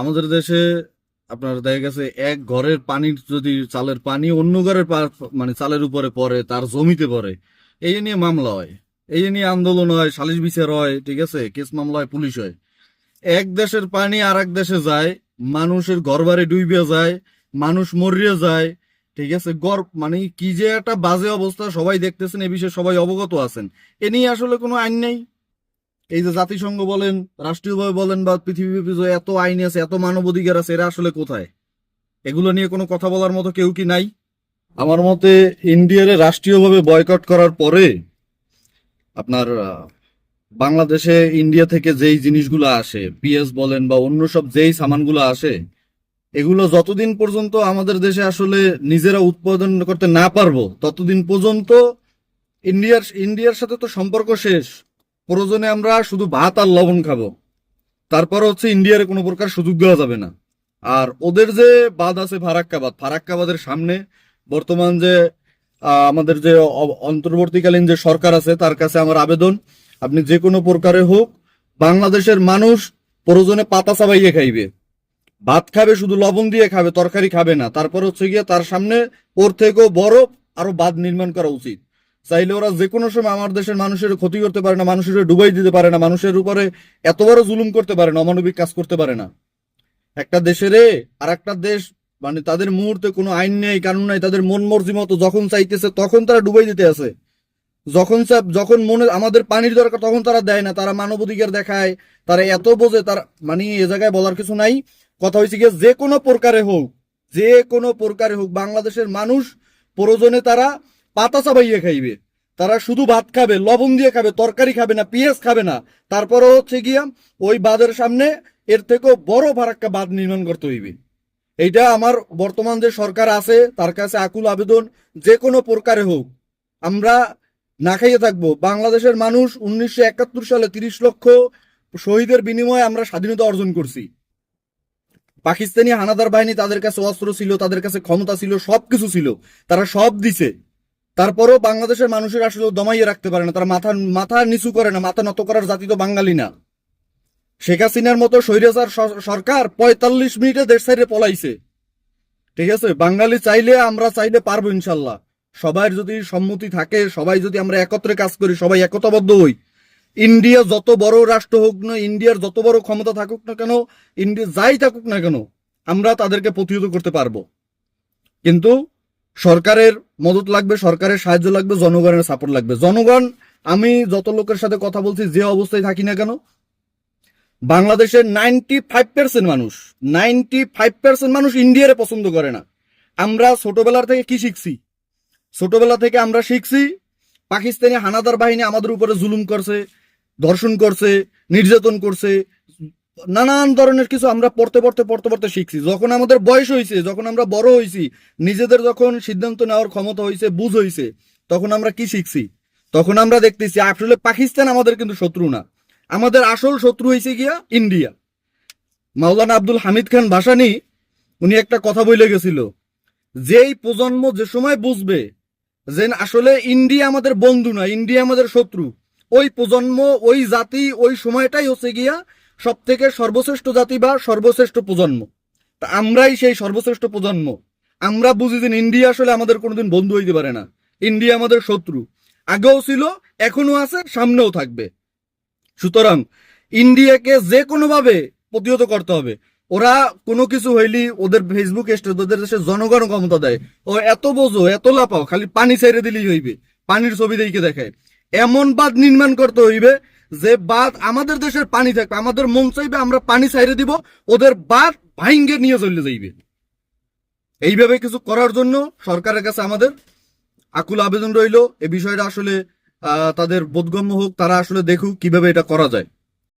আমাদের দেশে আপনার দেখা গেছে, এক ঘরের পানির যদি চালের পানি অন্য ঘরের মানে চালের উপরে পড়ে, তার জমিতে পড়ে, এই নিয়ে মামলা হয়। এই নিয়ে আন্দোলন হয়, সালিশ বিচার হয়, ঠিক আছে? কেস মামলা হয়, পুলিশ হয়। এক দেশের পানি আর এক দেশে যায়, মানুষের ঘর বাড়ি ডুইবে যায়, মানুষ মরিয়ে যায়, ঠিক আছে? গড় মানে কি যে একটা বাজে অবস্থা, সবাই দেখতেছেন, এ বিষয়ে সবাই অবগত আছেন। এ নিয়ে আসলে কোনো আইন নেই। এই যে জাতিসংঘ বলেন, রাষ্ট্রীয়ভাবে বলেন বা পৃথিবীব্যাপী যে এত আইন আছে, এত মানবাধিকার আছে, এরা আসলে কোথায়? এগুলো নিয়ে কোনো কথা বলার মতো কেউ কি নাই? আমার মতে ইন্ডিয়ারে রাষ্ট্রীয়ভাবে বয়কট করার পরে আপনার বাংলাদেশে ইন্ডিয়া থেকে যেই জিনিসগুলো আসে, পিএস বলেন বা অন্য সব যেই সামানগুলো আসে, এগুলো যতদিন পর্যন্ত আমাদের দেশে আসলে নিজেরা উৎপাদন করতে না পারব, ততদিন পর্যন্ত ইন্ডিয়ার ইন্ডিয়ার সাথে তো সম্পর্ক শেষ। প্রয়োজনে আমরা শুধু ভাত আর লবণ খাব। তারপর হচ্ছে ইন্ডিয়ার কোনো প্রকার সুযোগ দেওয়া যাবে না। আর ওদের যে বাদ আছে ফারাক্কাবাদ, ফারাক্কাবাদের সামনে বর্তমান যে আমাদের যে অন্তর্বর্তীকালীন যে সরকার আছে, তার কাছে আমার আবেদন, আপনি যে কোনো প্রকারে হোক, বাংলাদেশের মানুষ প্রয়োজনে পাতা চাবাইয়ে খাইবে। ভাত খাবে শুধু লবণ দিয়ে খাবে, তরকারি খাবে না। তারপর হচ্ছে গিয়ে তার সামনে ওর থেকেও বরফ আরও বাঁধ নির্মাণ করা উচিত। চাইলে ওরা যে কোনো সময় আমার দেশের মানুষের ক্ষতি করতে পারে না, মানুষের ডুবাই দিতে পারে না, মানুষের উপরে এত বড় জুলুম করতে পারে না, অমানবিক কাজ করতে পারে না। একটা দেশেরে আর একটা দেশ মানে তাদের মুহূর্তে কোনো আইন নেই, কানুন নাই, তাদের মন মর্জি মতো যখন চাইতেছে তখন তারা ডুবাই দিতে আছে। যখন যখন মনে আমাদের পানির দরকার তখন তারা দেয় না, তারা মানবাধিকার দেখায়, তারা এত বোঝে, তার মানে এ জায়গায় বলার কিছু নাই। কথা হয়েছে গিয়ে যে কোনো প্রকারে হোক, যে কোনো প্রকারে হোক, বাংলাদেশের মানুষ, প্রয়োজনে তারা পাতা চাবাইয়ে খাইবে। তারা শুধু ভাত খাবে, লবণ দিয়ে খাবে, তরকারি খাবে না, পেঁয়াজ খাবে না। তারপরে হচ্ছে গিয়া ওই বাঁধের সামনে এর থেকেও বড় ফারাক্কা বাঁধ নির্মাণ করতে হইবে। এইটা আমার বর্তমান যে সরকার আছে, তার কাছে আকুল আবেদন, যে কোনো প্রকারে হোক। আমরা না খাইয়ে থাকব। বাংলাদেশের মানুষ উনিশশো একাত্তর সালে তিরিশ লক্ষ শহীদের বিনিময়ে আমরা স্বাধীনতা অর্জন করছি। পাকিস্তানি হানাদার বাহিনী তাদের কাছে অস্ত্র ছিল, তাদের কাছে ক্ষমতা ছিল সব কিছু ছিল। তারা সব দিছে। তারপরও বাংলাদেশের মানুষের আসলে দমাইয়ে রাখতে পারে না। তারা মাথা মাথা নিচু করে না, মাথা নত করার জাতি তো বাঙালি না। শেখ হাসিনার মতো স্বৈরাচার সরকার পঁয়তাল্লিশ মিনিটে দেশ সাইডে পলাইছে। ঠিক আছে? বাঙালি চাইলে আমরা চাইলে পারব ইনশাল্লাহ। সবার যদি সম্মতি থাকে, সবাই যদি আমরা একত্রে কাজ করি, সবাই একতাবদ্ধ হই। ইন্ডিয়া যত বড় রাষ্ট্র হোক না, ইন্ডিয়ার যত বড় ক্ষমতা থাকুক না কেন, ইন্ডিয়া যাই থাকুক না কেন, আমরা তাদেরকে প্রতিহত করতে পারব। কিন্তু সরকারের মদত লাগবে, সরকারের সাহায্য লাগবে, জনগণের সাপোর্ট লাগবে। জনগণ, আমি যত লোকের সাথে কথা বলছি, যে অবস্থায় থাকি না কেন, বাংলাদেশের নাইনটি ফাইভ পার্সেন্ট মানুষ নাইনটি ফাইভ পার্সেন্ট মানুষ ইন্ডিয়ারে পছন্দ করে না। আমরা ছোটবেলার থেকে কি শিখছি? ছোটবেলা থেকে আমরা শিখছি, পাকিস্তানি হানাদার বাহিনী আমাদের উপরে জুলুম করছে, ধর্ষণ করছে, নির্যাতন করছে নানান ধরনের কিছু আমরা পড়তে পড়তে পড়তে পড়তে শিখছি। যখন আমাদের বয়স হয়েছে যখন আমরা বড় হয়েছি নিজেদের যখন সিদ্ধান্ত নেওয়ার ক্ষমতা হয়েছে বুঝ হয়েছে তখন আমরা কি শিখছি? তখন আমরা দেখতেছি, আসলে পাকিস্তান আমাদের কিন্তু শত্রু না। আমাদের আসল শত্রু হয়েছে গিয়া ইন্ডিয়া। মাওলানা আব্দুল হামিদ খান ভাসানি, উনি একটা কথা বলে গেছিল, যেই প্রজন্ম যে সময় বুঝবে যে আসলে ইন্ডিয়া আমাদের বন্ধু না, ইন্ডিয়া আমাদের শত্রু, ওই প্রজন্ম, ওই জাতি, ওই সময়টাই হচ্ছে গিয়া সব থেকে সর্বশ্রেষ্ঠ জাতি বা সর্বশ্রেষ্ঠ প্রজন্ম? তা আমরাই সেই সর্বশ্রেষ্ঠ প্রজন্ম। আমরা বুঝি যে ইন্ডিয়া আসলে আমাদের কোনোদিন বন্ধু হইতে পারে না। ইন্ডিয়া আমাদের শত্রু। আগেও ছিল এখনও আছে, সামনেও থাকবে। সুতরাং ইন্ডিয়াকে যে কোনোভাবে প্রতিহত করতে হবে। ওরা কোনো কিছু হইলি ওদের ফেসবুক ওদের দেশের জনগণ ক্ষমতা দেয়। ও এত বোঝো, এত লাপাও খালি পানি ছেড়ে দিলেই হইবে। পানির ছবি দেখে দেখায়। এমন বাদ নির্মাণ করতে হইবে যে বাদ আমাদের দেশের পানি থাকবে, আমাদের মন চাইবে আমরা পানি ছাইরে দিব, ওদের বাদ ভাইঙ্গে নিয়ে চলে যাইবে। এইভাবে কিছু করার জন্য সরকারের কাছে আমাদের আকুল আবেদন রইল। এ বিষয়টা আসলে তাদের বোধগম্য হোক, তারা আসলে দেখুক কীভাবে এটা করা যায়।